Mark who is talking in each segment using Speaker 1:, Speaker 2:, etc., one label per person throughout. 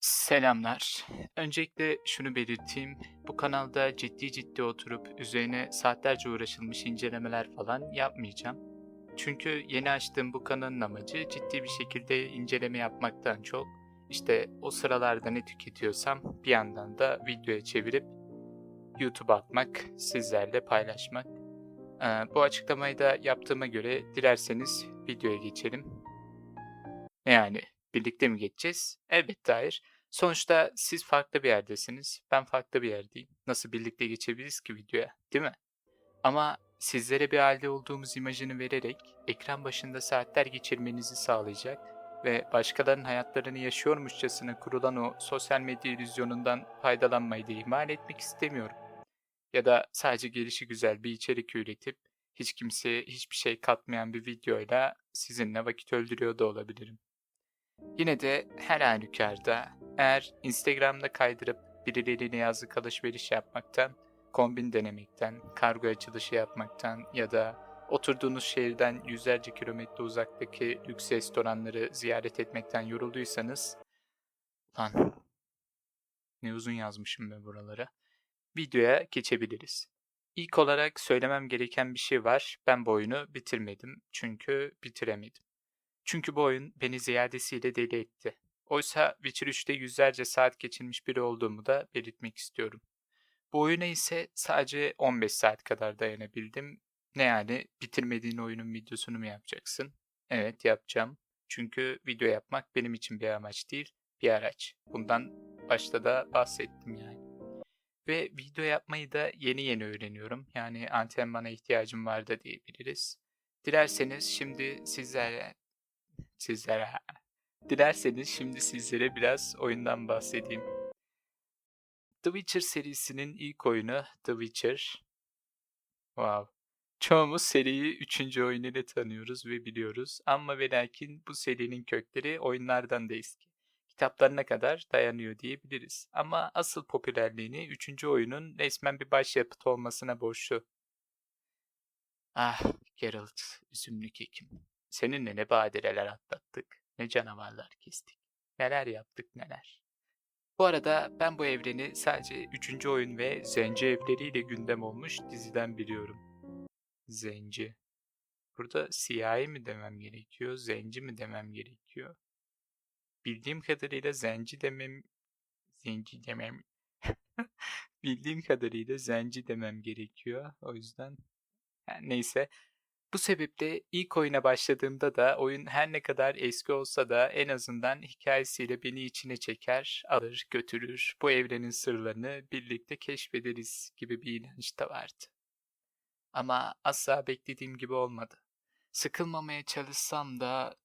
Speaker 1: Selamlar. Öncelikle şunu belirteyim. Bu kanalda ciddi ciddi oturup üzerine saatlerce uğraşılmış incelemeler falan yapmayacağım. Çünkü yeni açtığım bu kanalın amacı ciddi bir şekilde inceleme yapmaktan çok işte o sıralarda ne tüketiyorsam bir yandan da videoya çevirip YouTube'a atmak, sizlerle paylaşmak. Bu açıklamayı da yaptığıma göre dilerseniz videoya geçelim. Yani birlikte mi geçeceğiz? Elbette hayır. Sonuçta siz farklı bir yerdesiniz, ben farklı bir yerdeyim. Nasıl birlikte geçebiliriz ki videoya, değil mi? Ama sizlere bir aile olduğumuz imajını vererek ekran başında saatler geçirmenizi sağlayacak ve başkalarının hayatlarını yaşıyormuşçasına kurulan o sosyal medya illüzyonundan faydalanmayı da ihmal etmek istemiyorum. Ya da sadece gelişi güzel bir içerik üretip hiç kimseye hiçbir şey katmayan bir videoyla sizinle vakit öldürüyor da olabilirim. Yine de her halükarda eğer Instagram'da kaydırıp birileriyle yazlık alışveriş yapmaktan, kombin denemekten, kargo açılışı yapmaktan ya da oturduğunuz şehirden yüzlerce kilometre uzaktaki lüks restoranları ziyaret etmekten yorulduysanız, lan ne uzun yazmışım ben buralara, videoya geçebiliriz. İlk olarak söylemem gereken bir şey var. Ben bu oyunu bitirmedim çünkü bitiremedim. Çünkü bu oyun beni ziyadesiyle deli etti. Oysa Witcher 3'te yüzlerce saat geçirmiş biri olduğumu da belirtmek istiyorum. Bu oyuna ise sadece 15 saat kadar dayanabildim. Ne yani bitirmediğin oyunun videosunu mu yapacaksın? Evet yapacağım. Çünkü video yapmak benim için bir amaç değil, bir araç. Bundan başta da bahsettim yani. Ve video yapmayı da yeni yeni öğreniyorum. Yani antrenmana ihtiyacım var da diyebiliriz. Dilerseniz şimdi sizlere sizlere dilerseniz şimdi sizlere biraz oyundan bahsedeyim. The Witcher serisinin ilk oyunu The Witcher. Wow. Çoğumuz seriyi 3. oyunuyla tanıyoruz ve biliyoruz ama ve lakin bu serinin kökleri oyunlardan da eski. Kitaplarına kadar dayanıyor diyebiliriz. Ama asıl popülerliğini 3. oyunun resmen bir başyapıt olmasına borçlu. Ah Geralt, üzümlü kekim. Seninle ne badireler atlattık, ne canavarlar kestik. Neler yaptık neler. Bu arada ben bu evreni sadece 3. oyun ve Zenci evleriyle gündem olmuş diziden biliyorum. Zenci. Burada siyahi mi demem gerekiyor, zenci mi demem gerekiyor? Bildiğim kadarıyla zenci demem... Zenci demem... Bildiğim kadarıyla zenci demem gerekiyor. O yüzden... Yani neyse. Bu sebeple ilk oyuna başladığımda da oyun her ne kadar eski olsa da en azından hikayesiyle beni içine çeker, alır, götürür, bu evrenin sırlarını birlikte keşfederiz gibi bir inanç da vardı. Ama asla beklediğim gibi olmadı. Sıkılmamaya çalışsam da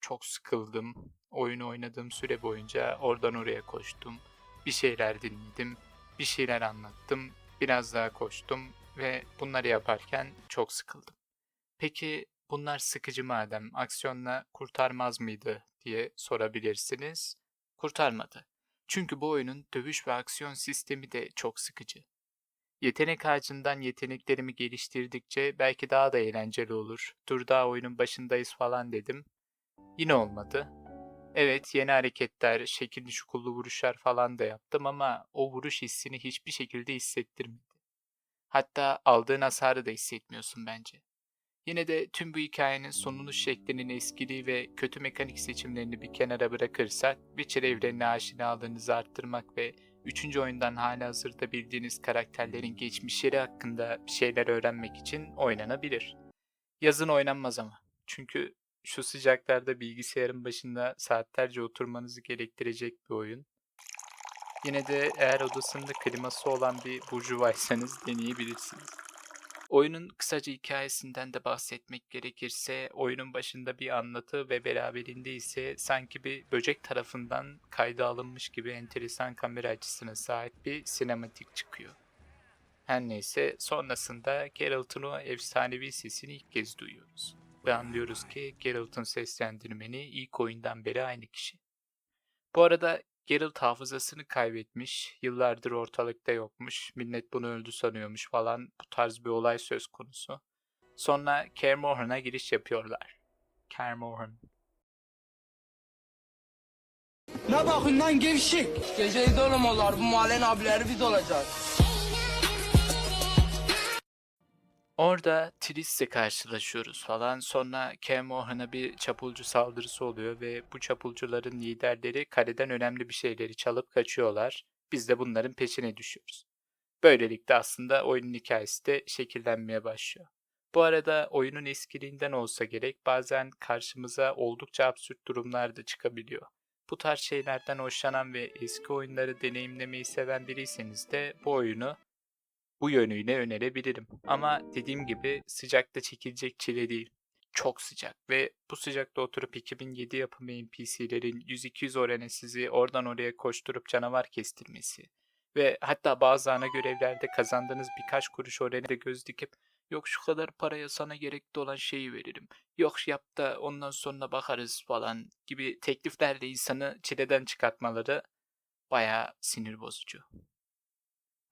Speaker 1: çok sıkıldım. Oyunu oynadığım süre boyunca oradan oraya koştum. Bir şeyler dinledim, bir şeyler anlattım, biraz daha koştum ve bunları yaparken çok sıkıldım. Peki bunlar sıkıcı madem aksiyonla kurtarmaz mıydı diye sorabilirsiniz. Kurtarmadı. Çünkü bu oyunun dövüş ve aksiyon sistemi de çok sıkıcı. Yetenek ağacından yeteneklerimi geliştirdikçe belki daha da eğlenceli olur. Dur daha oyunun başındayız falan dedim. Yine olmadı. Evet yeni hareketler, şekilli şukullu vuruşlar falan da yaptım ama o vuruş hissini hiçbir şekilde hissettirmedi. Hatta aldığın hasarı da hissetmiyorsun bence. Yine de tüm bu hikayenin sonunu şeklinin eskiliği ve kötü mekanik seçimlerini bir kenara bırakırsak, Witcher evrenine aşinalığınızı arttırmak ve 3. oyundan hala hazırda bildiğiniz karakterlerin geçmişleri hakkında bir şeyler öğrenmek için oynanabilir. Yazın oynanmaz ama. Çünkü şu sıcaklarda bilgisayarın başında saatlerce oturmanızı gerektirecek bir oyun. Yine de eğer odasında kliması olan bir burjuvaysanız deneyebilirsiniz. Oyunun kısaca hikayesinden de bahsetmek gerekirse oyunun başında bir anlatı ve beraberinde ise sanki bir böcek tarafından kayda alınmış gibi enteresan kamera açısına sahip bir sinematik çıkıyor. Her neyse sonrasında Geralt'ın o efsanevi sesini ilk kez duyuyoruz. Ve anlıyoruz ki Geralt'ın seslendirmeni ilk oyundan beri aynı kişi. Bu arada Geralt hafızasını kaybetmiş, yıllardır ortalıkta yokmuş, millet bunu öldü sanıyormuş falan bu tarz bir olay söz konusu. Sonra Kaer Morhen'a giriş yapıyorlar. Kaer Morhen.
Speaker 2: Ne bakın lan gevşek.
Speaker 3: Gece idol olmalar bu mahallenin abileri biz olacağız.
Speaker 1: Orada Triss'le karşılaşıyoruz falan. Sonra Kemohan'a bir çapulcu saldırısı oluyor ve bu çapulcuların liderleri kaleden önemli bir şeyleri çalıp kaçıyorlar. Biz de bunların peşine düşüyoruz. Böylelikle aslında oyunun hikayesi de şekillenmeye başlıyor. Bu arada oyunun eskiliğinden olsa gerek bazen karşımıza oldukça absürt durumlar da çıkabiliyor. Bu tarz şeylerden hoşlanan ve eski oyunları deneyimlemeyi seven biriyseniz de bu oyunu bu yönüyle önerebilirim. Ama dediğim gibi sıcakta çekilecek çile değil. Çok sıcak ve bu sıcakta oturup 2007 yapımı NPC'lerin 100-200 oranı sizi oradan oraya koşturup canavar kestirmesi ve hatta bazı ana görevlerde kazandığınız birkaç kuruş oranı da göz dikip yok şu kadar paraya sana gerekli olan şeyi veririm. Yok yap da ondan sonra bakarız falan gibi tekliflerle insanı çileden çıkartmaları bayağı sinir bozucu.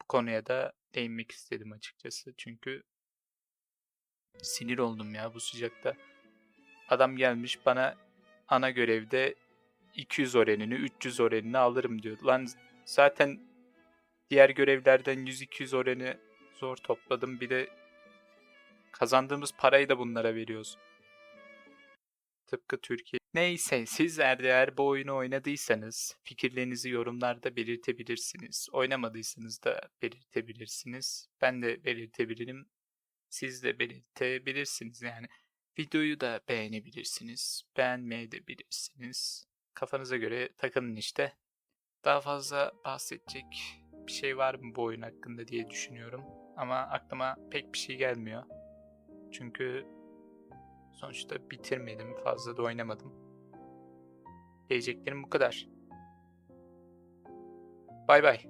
Speaker 1: Bu konuya da değinmek istedim açıkçası. Çünkü sinir oldum ya bu sıcakta. Adam gelmiş bana ana görevde 200 orenini, 300 orenini alırım diyor. Lan zaten diğer görevlerden 100-200 oreni zor topladım. Bir de kazandığımız parayı da bunlara veriyoruz. Tıpkı Türkiye. Neyse sizler de eğer bu oyunu oynadıysanız fikirlerinizi yorumlarda belirtebilirsiniz. Oynamadıysanız da belirtebilirsiniz. Ben de belirtebilirim. Siz de belirtebilirsiniz yani. Videoyu da beğenebilirsiniz. Beğenmeye de bilirsiniz. Kafanıza göre takılın işte. Daha fazla bahsedecek bir şey var mı bu oyun hakkında diye düşünüyorum. Ama aklıma pek bir şey gelmiyor. Çünkü sonuçta bitirmedim. Fazla da oynamadım. Diyeceklerim bu kadar. Bay bay.